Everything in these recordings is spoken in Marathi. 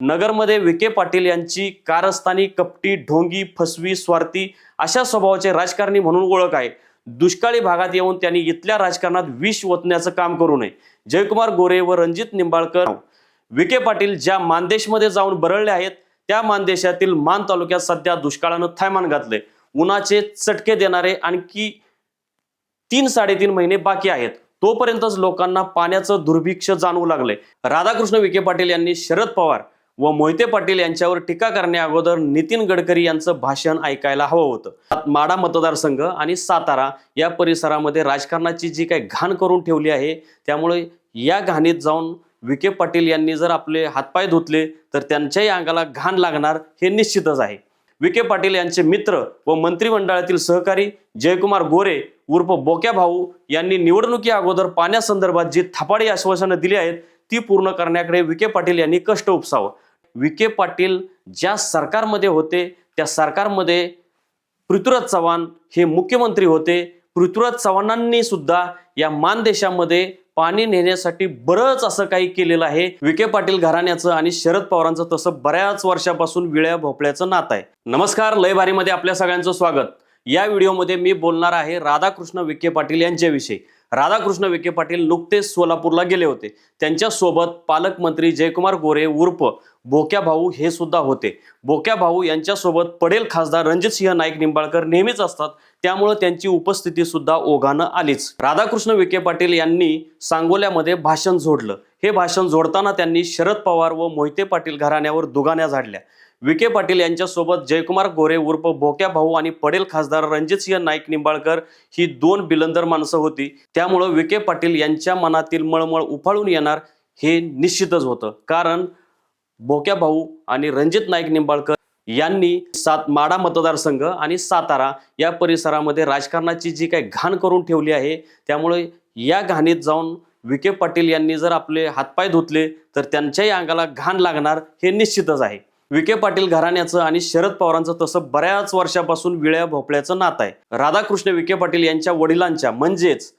नगरमध्ये विखे पाटील यांची कारस्थानी कपटी ढोंगी फसवी स्वार्थी अशा स्वभावाचे राजकारणी म्हणून ओळख आहे. दुष्काळी भागात येऊन त्यांनी इथल्या राजकारणात विष ओतण्याचं काम करू नये. जयकुमार गोरे व रणजित निंबाळकर विखे पाटील ज्या मानदेशमध्ये जाऊन बरळले आहेत त्या मानदेशातील मान तालुक्यात सध्या दुष्काळानं थैमान घातले उन्हाचे चटके देणारे आणखी तीन साडेतीन महिने बाकी आहेत. तोपर्यंतच लोकांना पाण्याचं दुर्भिक्ष जाणवू लागले राधाकृष्ण विखे पाटील यांनी शरद पवार व मोहिते पाटील यांच्यावर टीका करण्या अगोदर नितीन गडकरी यांचं भाषण ऐकायला हवं होतं. माडा मतदारसंघ आणि सातारा या परिसरामध्ये राजकारणाची जी काही घाण करून ठेवली आहे त्यामुळे या घाणीत जाऊन विखे पाटील यांनी जर आपले हातपाय धुतले तर त्यांच्याही अंगाला घाण लागणार हे निश्चितच आहे. विखे पाटील यांचे मित्र व मंत्रिमंडळातील सहकारी जयकुमार गोरे उर्फ बोक्या भाऊ यांनी निवडणुकी अगोदर पाण्यासंदर्भात जी थपाडी आश्वासनं दिली आहेत ती पूर्ण करण्याकडे विखे पाटील यांनी कष्ट उपसावं. विखे पाटील ज्या सरकारमध्ये होते त्या सरकारमध्ये पृथ्वीराज चव्हाण हे मुख्यमंत्री होते. पृथ्वीराज चव्हाणांनी सुद्धा या मानदेशामध्ये पाणी नेण्यासाठी बरंच असं काही केलेलं आहे. विखे पाटील घराण्याचं आणि शरद पवारांचं तसं बऱ्याच वर्षापासून विळ्या भोपळ्याचं नातं आहे. नमस्कार लय भारीमध्ये आपल्या सगळ्यांचं स्वागत. या व्हिडिओमध्ये मी बोलणार आहे राधाकृष्ण विखे पाटील यांच्याविषयी. राधाकृष्ण विखे पाटील नुकतेच सोलापूरला गेले होते. त्यांच्यासोबत पालकमंत्री जयकुमार गोरे उर्फ बोक्या भाऊ हे सुद्धा होते. बोक्या भाऊ यांच्यासोबत पडेल खासदार रणजितसिंह नाईक निंबाळकर नेहमीच असतात. त्यामुळे त्यांची उपस्थिती सुद्धा ओघानं आलीच. राधाकृष्ण विखे पाटील यांनी सांगोल्यामध्ये भाषण जोडलं हे भाषण जोडताना त्यांनी शरद पवार व मोहिते पाटील घराण्यावर दुगाण्या झाडल्या. विखे पाटील यांच्यासोबत जयकुमार गोरे उर्फ भोक्या भाऊ आणि पडेल खासदार रणजितसिंह नाईक निंबाळकर ही दोन बिलंदर माणसं होती. त्यामुळं विखे पाटील यांच्या मनातील मळमळ उफाळून येणार हे निश्चितच होतं. कारण भोक्या भाऊ आणि रणजित नाईक निंबाळकर यांनी सात माडा मतदारसंघ आणि सातारा या परिसरामध्ये राजकारणाची जी काही घाण करून ठेवली आहे त्यामुळे या घाणीत जाऊन विखे पाटील यांनी जर आपले हातपाय धुतले तर त्यांच्याही अंगाला घाण लागणार हे निश्चितच आहे. विखे पाटील घराण्याचं आणि शरद पवारांचं तसं बऱ्याच वर्षापासून विळ्या भोपळ्याचं नातं आहे. राधाकृष्ण विखे पाटील यांच्या वडिलांच्या म्हणजेच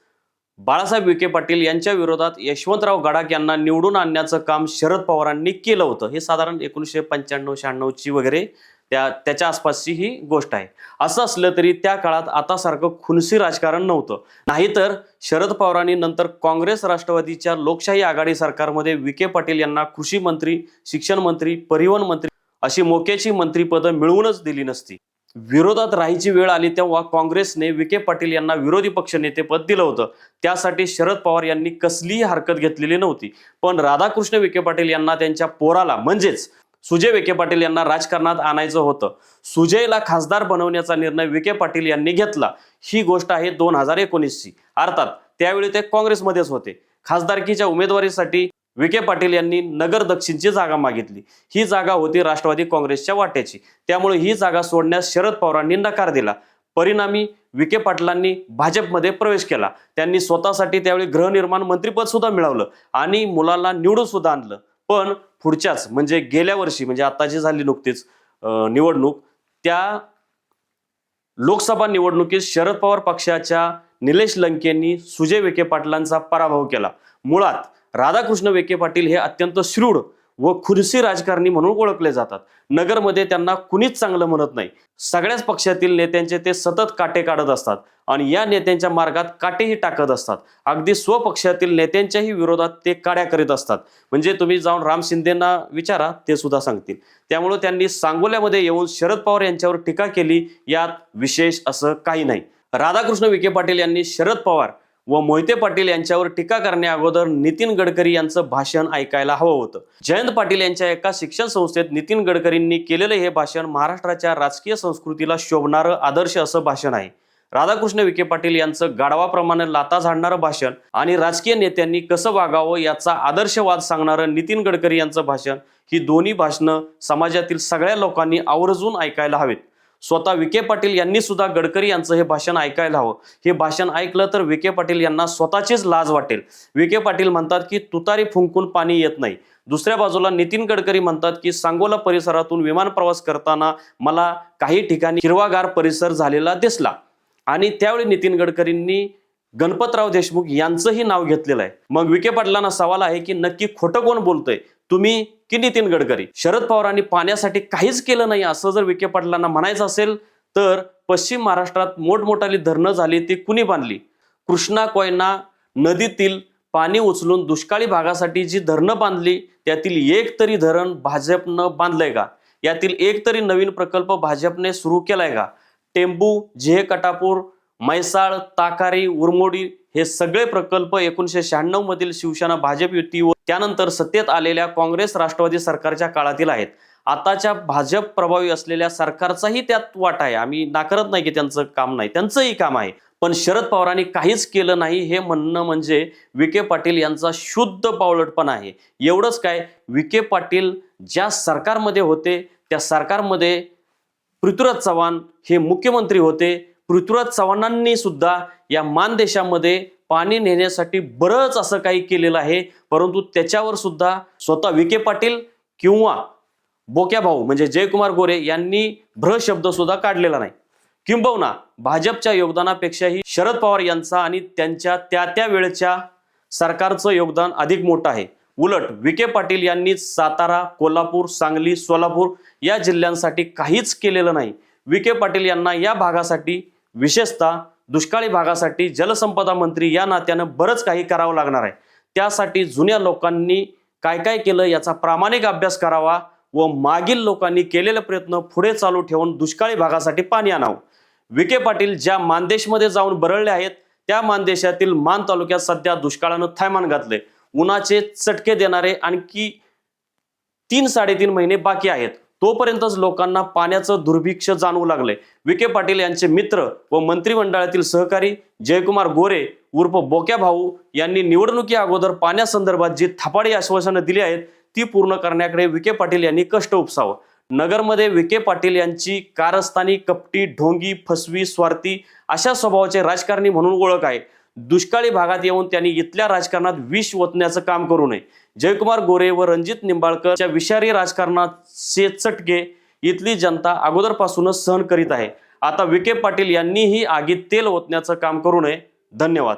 बाळासाहेब विखे पाटील यांच्या विरोधात यशवंतराव गडाख यांना निवडून आणण्याचं काम शरद पवारांनी केलं होतं. हे साधारण एकोणीसशे पंच्याण्णव शहाण्णवची वगैरे त्या त्याच्या आसपासची ही गोष्ट आहे. असं असलं तरी त्या काळात आतासारखं खुनसी राजकारण नव्हतं. नाहीतर शरद पवारांनी नंतर काँग्रेस राष्ट्रवादीच्या लोकशाही आघाडी सरकारमध्ये विखे पाटील यांना कृषी मंत्री शिक्षण मंत्री परिवहन मंत्री अशी मोक्याची मंत्रीपदं मिळवूनच दिली नसती. विरोधात राहायची वेळ आली तेव्हा काँग्रेसने विखे पाटील यांना विरोधी पक्षनेतेपद दिलं होतं. त्यासाठी शरद पवार यांनी कसलीही हरकत घेतलेली नव्हती. पण राधाकृष्ण विखे पाटील यांना त्यांच्या पोराला म्हणजेच सुजय विखे पाटील यांना राजकारणात आणायचं होतं. सुजयला खासदार बनवण्याचा निर्णय विखे पाटील यांनी घेतला. ही गोष्ट आहे दोन हजार एकोणीसची. अर्थात त्यावेळी ते काँग्रेसमध्येच होते. खासदारकीच्या उमेदवारीसाठी विखे पाटील यांनी नगर दक्षिणची जागा मागितली. ही जागा होती राष्ट्रवादी काँग्रेसच्या वाट्याची त्यामुळे ही जागा सोडण्यास शरद पवारांनी नकार दिला. परिणामी विखे पाटलांनी भाजपमध्ये प्रवेश केला. त्यांनी स्वतःसाठी त्यावेळी गृहनिर्माण मंत्रीपद सुद्धा मिळवलं आणि मुलांना निवडून सुद्धा आणलं. पण पुढच्याच म्हणजे गेल्या वर्षी म्हणजे आताची झाली नुकतीच निवडणूक त्या लोकसभा निवडणुकीत शरद पवार पक्षाच्या निलेश लंकेंनी सुजय विखे पाटलांचा पराभव केला. मुळात राधाकृष्ण विखे पाटील हे अत्यंत श्रूढ व खुरसी राजकारणी म्हणून ओळखले जातात. नगरमध्ये त्यांना कुणीच चांगलं म्हणत नाही. सगळ्याच पक्षातील नेत्यांचे ते सतत काटे काढत असतात आणि या नेत्यांच्या मार्गात काटेही टाकत असतात. अगदी स्वपक्षातील नेत्यांच्याही विरोधात ते काड्या करीत असतात. म्हणजे तुम्ही जाऊन राम शिंदेना विचारा ते सुद्धा सांगतील. त्यामुळे त्यांनी सांगोल्यामध्ये येऊन शरद पवार यांच्यावर टीका केली यात विशेष असं काही नाही. राधाकृष्ण विखे पाटील यांनी शरद पवार व मोहिते पाटील यांच्यावर टीका करण्याअगोदर नितीन गडकरी यांचं भाषण ऐकायला हवं होतं. जयंत पाटील यांच्या एका शिक्षण संस्थेत नितीन गडकरींनी केलेलं हे भाषण महाराष्ट्राच्या राजकीय संस्कृतीला शोभणारं आदर्श असं भाषण आहे. राधाकृष्ण विखे पाटील यांचं गाढवाप्रमाणे लाता झाडणारं भाषण आणि राजकीय नेत्यांनी कसं वागावं याचा आदर्शवाद सांगणारं नितीन गडकरी यांचं भाषण ही दोन्ही भाषणं समाजातील सगळ्या लोकांनी आवर्जून ऐकायला हवेत. स्वतः विखे पाटील यांनी सुद्धा गडकरी यांचं हे भाषण ऐकायला हवं. हे भाषण ऐकलं तर विखे पाटील यांना स्वतःचीच लाज वाटेल. विखे पाटील म्हणतात की तुतारी फुंकून पाणी येत नाही. दुसऱ्या बाजूला नितीन गडकरी म्हणतात की सांगोला परिसरातून विमान प्रवास करताना मला काही ठिकाणी हिरवागार परिसर झालेला दिसला. आणि त्यावेळी नितीन गडकरींनी गणपतराव देशमुख यांचंही नाव घेतलेलं आहे. मग विखे पाटलांना सवाल आहे की नक्की खोटं कोण बोलतंय? तुम्ही की नितीन गडकरी? शरद पवारांनी पाण्यासाठी काहीच केलं नाही असं जर विखे पाटलांना म्हणायचं असेल तर पश्चिम महाराष्ट्रात मोठमोठाली धरणं झाली ती कुणी बांधली? कृष्णा कोयना नदीतील पाणी उचलून दुष्काळी भागासाठी जी धरणं बांधली त्यातील एक तरी धरण भाजपनं बांधलंय का? यातील एक तरी नवीन प्रकल्प भाजपने सुरू केलाय का? टेंबू जेहे कटापूर म्हैसाळ ताकारी उरमोडी हे सगळे प्रकल्प एकोणीसशे शहाण्णव मधील शिवसेना भाजप युती त्यानंतर सत्तेत आलेल्या काँग्रेस राष्ट्रवादी सरकारच्या काळातील आहेत. आताच्या भाजप प्रभावी असलेल्या सरकारचाही त्यात वाटा आहे. आम्ही नाकारत नाही की त्यांचं काम नाही. त्यांचंही काम आहे. पण शरद पवारांनी काहीच केलं नाही हे म्हणणं म्हणजे विखे पाटील यांचा शुद्ध पावलटपण आहे. एवढंच काय विखे पाटील ज्या सरकारमध्ये होते त्या सरकारमध्ये पृथ्वीराज चव्हाण हे मुख्यमंत्री होते. पृथ्वीराज चव्हाणांनी सुद्धा या मानदेशामध्ये पाणी नेण्यासाठी बरंच असं काही केलेलं आहे. परंतु त्याच्यावर सुद्धा स्वतः विखे पाटील किंवा बोक्या भाऊ म्हणजे जयकुमार गोरे यांनी भ्र शब्द सुद्धा काढलेला नाही. किंबहुना भाजपच्या योगदानापेक्षाही शरद पवार यांचा आणि त्यांच्या त्या त्या वेळच्या सरकारचं योगदान अधिक मोठं आहे. उलट विखे पाटील यांनी सातारा कोल्हापूर सांगली सोलापूर या जिल्ह्यांसाठी काहीच केलेलं नाही. विखे पाटील यांना या भागासाठी विशेषतः दुष्काळी भागासाठी जलसंपदा मंत्री या नात्यानं बरंच काही करावं लागणार आहे. त्यासाठी जुन्या लोकांनी काय काय केलं याचा प्रामाणिक अभ्यास करावा व मागील लोकांनी केलेले प्रयत्न पुढे चालू ठेवून दुष्काळी भागासाठी पाणी आणावं. विखे पाटील ज्या मानदेशमध्ये जाऊन बरळले आहेत त्या मानदेशातील मान तालुक्यात सध्या दुष्काळानं थैमान घातले उन्हाचे चटके देणारे आणखी तीन साडेतीन महिने बाकी आहेत. तोपर्यंतच लोकांना पाण्याचं दुर्भिक्ष जाणवू लागले विखे पाटील यांचे मित्र व मंत्रिमंडळातील सहकारी जयकुमार गोरे उर्फ बोक्या भाऊ यांनी निवडणुकी अगोदर पाण्यासंदर्भात जी थापाडी आश्वासनं दिली आहेत ती पूर्ण करण्याकडे विखे पाटील यांनी कष्ट उपसावं. नगरमध्ये विखे पाटील यांची कारस्थानी कपटी ढोंगी फसवी स्वार्थी अशा स्वभावाचे राजकारणी म्हणून ओळख आहे. दुष्काळी भागात येऊन त्यांनी इथल्या राजकारणात विष ओतण्याचं काम करू नये. जयकुमार गोरे व रणजित निंबाळकरच्या विषारी राजकारणाचे चटके इथली जनता अगोदरपासूनच सहन करीत आहे. आता विखे पाटील यांनीही आगीत तेल ओतण्याचं काम करू नये. धन्यवाद.